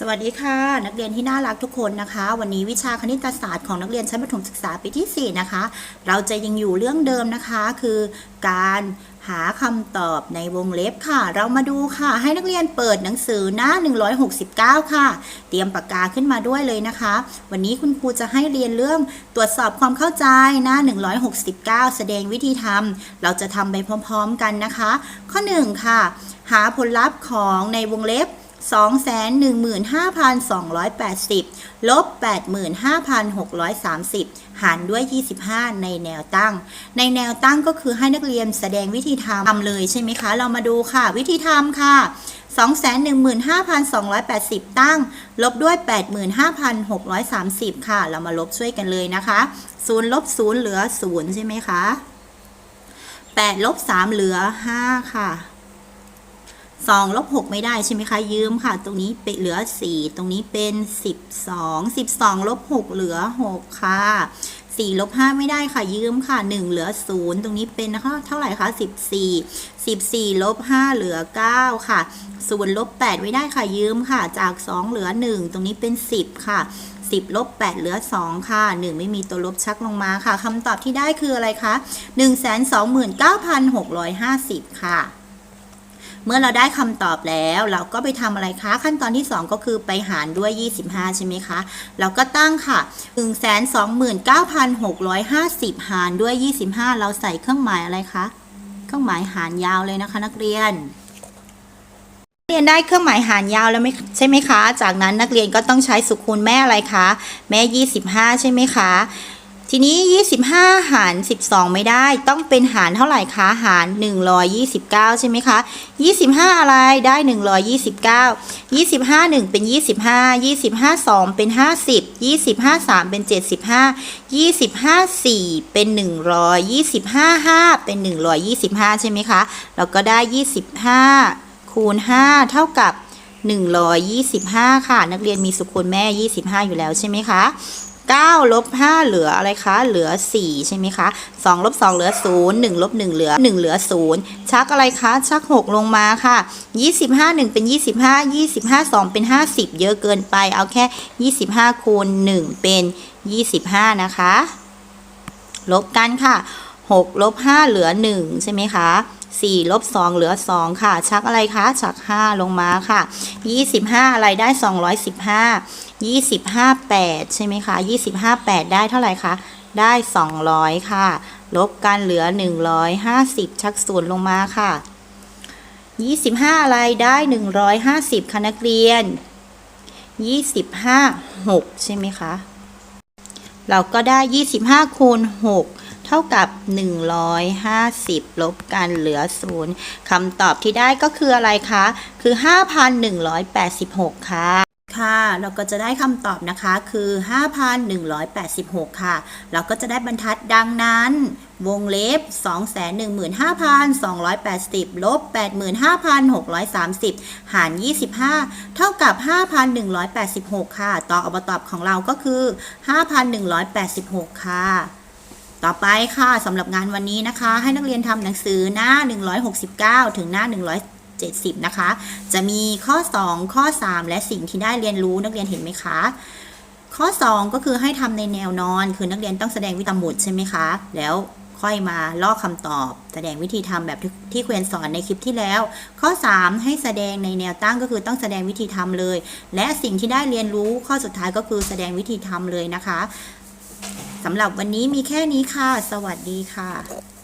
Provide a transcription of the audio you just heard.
สวัสดีค่ะ นักเรียนที่น่ารักทุกคนนะคะ วันนี้วิชาคณิตศาสตร์ของนักเรียนชั้นประถมศึกษาปีที่ 4 นะคะ เราจะยังอยู่เรื่องเดิมนะคะ คือการหาคำตอบในวงเล็บค่ะ เรามาดูค่ะ ให้นักเรียนเปิดหนังสือหน้า 169 ค่ะ เตรียมปากกาขึ้นมาด้วยเลยนะคะ วันนี้คุณครูจะให้เรียนเรื่องตรวจสอบความเข้าใจหน้า 169 แสดงวิธีทำเราจะทำไปพร้อม ๆ กันนะคะ ข้อ 1 ค่ะ หาผลลัพธ์ของในวงเล็บ 215,280 ลบ 85,630 หารด้วย 25 ในแนวตั้ง ในแนวตั้งก็คือให้นักเรียนแสดงวิธีทำทำเลยใช่ไหมคะ เรามาดูค่ะ วิธีทำค่ะ 215,280 ตั้ง ลบด้วย 85,630 ค่ะ เรามาลบช่วยกันเลยนะคะ 0 ลบ 0 เหลือ 0 ใช่ไหมคะ8ลบ 3 เหลือ 5 ค่ะ สองลบหกไม่ได้ใช่ไหมคะ ยืมค่ะ ตรงนี้เป็นเหลือสี่ตรงนี้เป็นสิบสองสิบสองลบหกเหลือหกค่ะสี่ลบห้าไม่ได้ค่ะ ยืมค่ะหนึ่งเหลือศูนย์ตรงนี้เป็นนะคะเท่าไหร่คะสิบสี่สิบสี่ลบห้าเหลือเก้าค่ะศูนลบแปดไม่ได้ค่ะ ยืมค่ะ จากสองเหลือหนึ่งตรงนี้เป็นสิบค่ะสิบลบแปดเหลือสองค่ะหนึ่งไม่มีตัวลบชักลงมาค่ะคำตอบที่ได้คืออะไรคะหนึ่งแสนสองหมื่นเก้าพันหกร้อยห้าสิบค่ะ เมื่อเราได้คำตอบแล้ว เราก็ไปทำอะไรคะ ขั้นตอนที่ 2 ก็คือไปหารด้วย 25 ใช่ไหมคะ เราก็ตั้งค่ะ 129,650 หารด้วย 25 เราใส่เครื่องหมายอะไรคะ เครื่องหมายหารยาวเลยนะคะนักเรียนนักเรียนได้เครื่องหมายหารยาวแล้วไหมใช่ไหมคะ จากนั้นนักเรียนก็ต้องใช้สุคูณแม่อะไรคะ แม่ 25 ใช่ไหมคะ ทีนี้ 25 หาร 12 ไม่ได้ต้องเป็นหารเท่าไหร่คะหาร 129 ใช่ไหมคะ 25 อะไรได้ 129 25 1 เป็น 25 25 2 เป็น 50 25 3 เป็น 75 25 4 เป็น 100 25 5 เป็น 125 ใช่ไหมคะ แล้วก็ได้ 25 คูณ 5 เท่ากับ125 ค่ะ นักเรียนมีสุคูณแม่ 25 อยู่แล้วใช่ไหมคะ 9ลบ5เหลืออะไรคะ เหลือ 4 ใช่ไหมคะ2ลบ2เหลือ 0 1ลบ1เหลือ 1 เหลือ 0 ชักอะไรคะ ชัก 6 ลงมาค่ะ 25 1 เป็น 25 25 2 เป็น 50 เยอะเกินไป เอาแค่ 25 คูณ 1 เป็น 25 นะคะ ลบกันค่ะ6ลบ5เหลือ 1 ใช่ไหมคะ 4ลบ2เหลือ 2 ค่ะ ชักอะไรคะ ชัก 5 ลงมาค่ะ 25 อะไรได้ 215 25 8 ใช่ไหมคะ 25 8 ได้เท่าไหร่คะ ได้ 200 ค่ะ ลบกันเหลือ 150 ชักศูนย์ลงมาค่ะ 25 อะไรได้ 150ค่ะนักเรียน 25 6 ใช่ไหมคะ เราก็ได้ 25คูณ6 เท่ากับ 150 ลบกันเหลือ 0 คำตอบที่ได้ก็คืออะไรคะ คือ 5,186 ค่ะ ค่ะ เราก็จะได้คำตอบนะคะ คือ 5,186 ค่ะ เราก็จะได้บรรทัดดังนั้นวงเล็บ 215,280 ลบ 85,630 หาร 25 เท่ากับ 5,186 ค่ะ ต่ออบตอบของเราก็คือ 5,186 ค่ะ ต่อไปค่ะสำหรับงานวันนี้นะคะ ให้นักเรียนทำหนังสือหน้า 169 ถึงหน้า 170 นะคะ จะมีข้อ 2 ข้อ 3 และสิ่งที่ได้เรียนรู้นักเรียนเห็นไหมคะ ข้อ 2 ก็คือให้ทำในแนวนอน คือนักเรียนต้องแสดงวิธีหมุดใช่ไหมคะ แล้วค่อยมาลอกคำตอบ แสดงวิธีทำแบบที่เควนสอนในคลิปที่แล้ว ข้อ 3 ให้แสดงในแนวตั้งก็คือต้องแสดงวิธีทำเลย และสิ่งที่ได้เรียนรู้ข้อสุดท้ายก็คือแสดงวิธีทำเลยนะคะ สำหรับวันนี้มีแค่นี้ค่ะ สวัสดีค่ะ